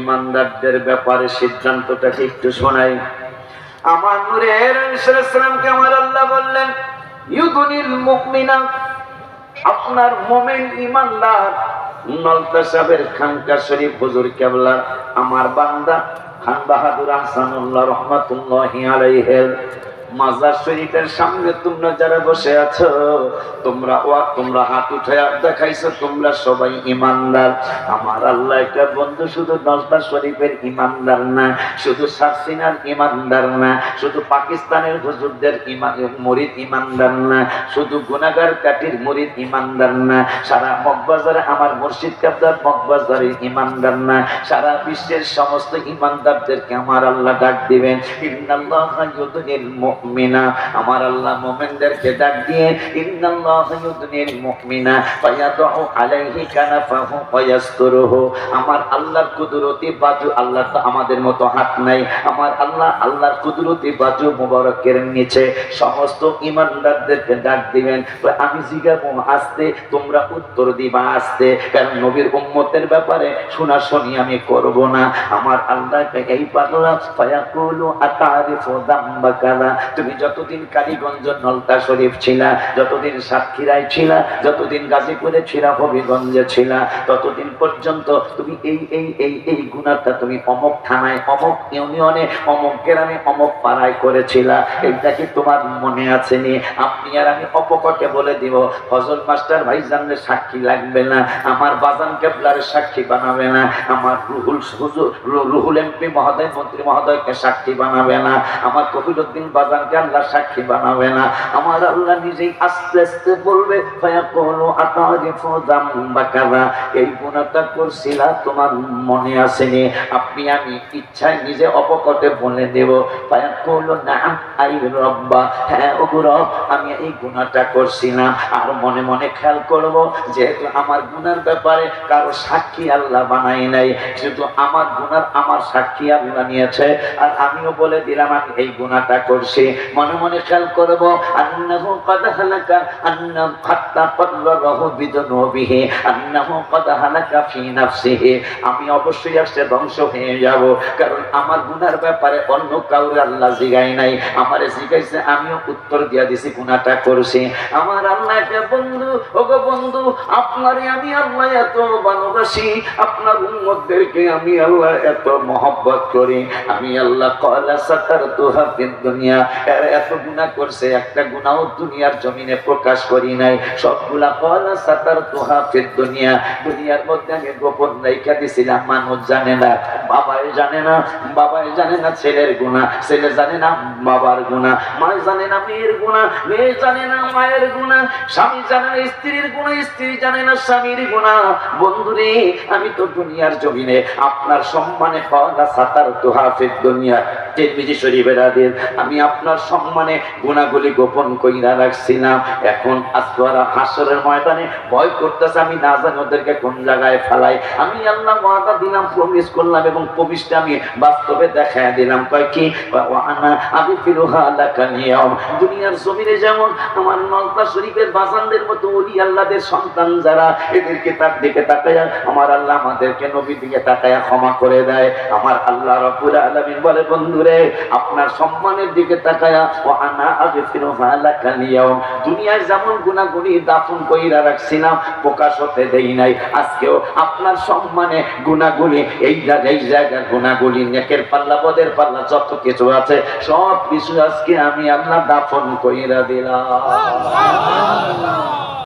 ইমানদারদের ব্যাপারে সিদ্ধান্তটাকে একটু শোনাই। আমার নূরের ইসলামকে আমার আল্লাহ বললেন, ইউদুনিল মুকমিনা আপনার মোমেন ইমানদার, নলতা সাহেবের খানকা শরীফ হুজুর কেবলা, আমার বান্দা খান বাহাদুর আহসানুল্লাহ রহমাতুল্লাহ মাজার শরীফের সামনে তোমরা যারা বসে আছো, তোমরা ও তোমরা হাত দেখাইছো, তোমরা সবাই ইমানদার। আমার আল্লাহ একটা বন্ধু শুধু শরীফের ইমানদার না, শুধু সারসিনার ইমানদার না, শুধু পাকিস্তানের হুজুরদের ইমান, মরিদ ইমানদার না, শুধু গুনাগার কাটির মরিদ ইমানদার না, সারা মগবাজারে আমার মুর্শিদ কাবদার মগবাজারের ইমানদার না, সারা বিশ্বের সমস্ত ইমানদারদেরকে আমার আল্লাহ ডাক দিবেন, ইন্নাল্লাহা আমার আল্লাহ মুমিনদেরকে ডাক দিয়ে আলাইহি আমার আল্লাহর কুদরতি বাজু আল্লাহ তো আমাদের মতো হাত নাই। আমার আল্লাহ, আল্লাহর কুদরতি বাজু মুবারকের নিচে। সমস্ত ইমানদারদেরকে ডাক দিবেন আমি জিজ্ঞাবো আসতে, তোমরা উত্তর দিবা আসতে। কারণ নবীর উম্মতের ব্যাপারে শোনাশোনি আমি করব না। আমার আল্লাহকে এই পাগলা ফায়াকুলু আতারিফু দাম্বা কাদা তুমি যতদিন কালীগঞ্জ নলতা শরীফ ছিলা, যতদিন সাতক্ষীরায় ছিলা, যতদিন গাজীপুরে ছিলা, হবিগঞ্জে ছিলা, ততদিন পর্যন্ত তুমি এই এই এই এই গুণাটা তুমি অমক থানায়, অমক ইউনিয়নে, অমক গ্রামে, অমক পাড়ায় করেছিলা। এইটা কি তোমার মনে আছে নি? আপনি আর আমি অপকটে বলে দিব, ফজল মাস্টার ভাই জানলে সাক্ষী লাগবে না, আমার বাজান কেবলারের সাক্ষী বানাবে না, আমার রুহুল হুজুর রুহুল এমপি মহোদয়, মন্ত্রী মহোদয়কে সাক্ষী বানাবে না। আমার কপিলউদ্দিন বাজানকে আল্লাহ সাক্ষী বানাবে না। আমার আল্লাহ নিজেই আস্তে আস্তে বলবে এই গুনাহটা করছিলা তোমার মনে আসেনি। আপনি আমি ইচ্ছায় নিজে অপকটে বলে দেব রব্বা। হ্যাঁ রব, আমি এই গুনাহটা করছি না আর মনে মনে খেয়াল করব, যেহেতু আমার গুণার ব্যাপারে কারও সাক্ষী আল্লাহ বানাই নাই শুধু আমার গুণার আমার সাক্ষী পাপটি আল্লাহ নিয়েছে? আর আমিও বলে দিলাম, আমি এই গুণাটা করছি। মনে মনে খেয়াল করব আমি অবশ্যই আসছে ধ্বংস হয়ে যাব, কারণ আমার গুনার ব্যাপারে অন্য কাউরে আল্লাহ জিগাই নাই। আমারে জিগাইছে, আমিও উত্তর দিয়া দিছি গুণাটা করছি। আমার আল্লাহ একটা বন্ধু, ওগো বন্ধু, আপনারে আমি আল্লাহ এত ভালোবাসি, আপনার উন্মতদেরকে আমি আল্লাহ এত মহব্বত করি। আমি আল্লাহ কলা তুহাফিদ দুনিয়া। এর এত গুনাহ করছে, একটা দুনিয়ার জমিনে প্রকাশ করি নাই। সবগুলা কলা তুহাফিদ দুনিয়া। দুনিয়ার মধ্যে আমি গোপন দিছিলাম, মানুষ জানে না, বাবাই জানে না, বাবাই জানে না ছেলের ছেলে জানে না বাবার মা জানে না মেয়ের মেয়ে জানে না মায়ের স্বামী জানে না স্ত্রীর গুণা স্ত্রী জানে না স্বামীর গুণা বন্ধুরে, আমি তো দুনিয়ার জমিনে আপনার সম্মানে পাওয়া আমি আপনার সম্মানে গুণাগুলি গোপন কইরা রাখছিলাম। এখন আজকে হাসরের ময়দানে ভয় করতেছে, আমি না জানি ওদেরকে কোন জায়গায় ফেলাই। আমি আল্লাহ ওয়াদা দিলাম প্রমিস করলাম এবং প্রমিসটা আমি বাস্তবে দেখায় দিলাম। কয় কি? ওয়ানা আমি ফিরুহা লাকা নিয়ম। দুনিয়ার জমিনে যেমন আমার নলতা শরীফের বাজানদের মতো ওলি আল্লাহদের সন্তান যারা, এদেরকে তার দিকে তাকায়া আমার আল্লাহ আমাদেরকে নবী দিকে তাকায়া ক্ষমা করে দেয়। আমার আল্লাহ রব্বুল আলামিন বলে, বন্ধুরে, আপনার সম্মানের দিকে তাকায়া ও আনা আগে ফিরুহা লাকা নিয়ম দুনিয়ায় যেমন গুণাগুণি দাফন কইরা রাখছিলাম, প্রকাশ হতে দেই নাই। আজকেও আপনার সম্মানে গুণাগুলি এই জায়গায় এই জায়গার গুণাগুলি নেকের পাল্লা, বদের পাল্লা, যত কিছু আছে, সব কিছু আজকে আমি আল্লাহ দাফন কইরা দিলাম।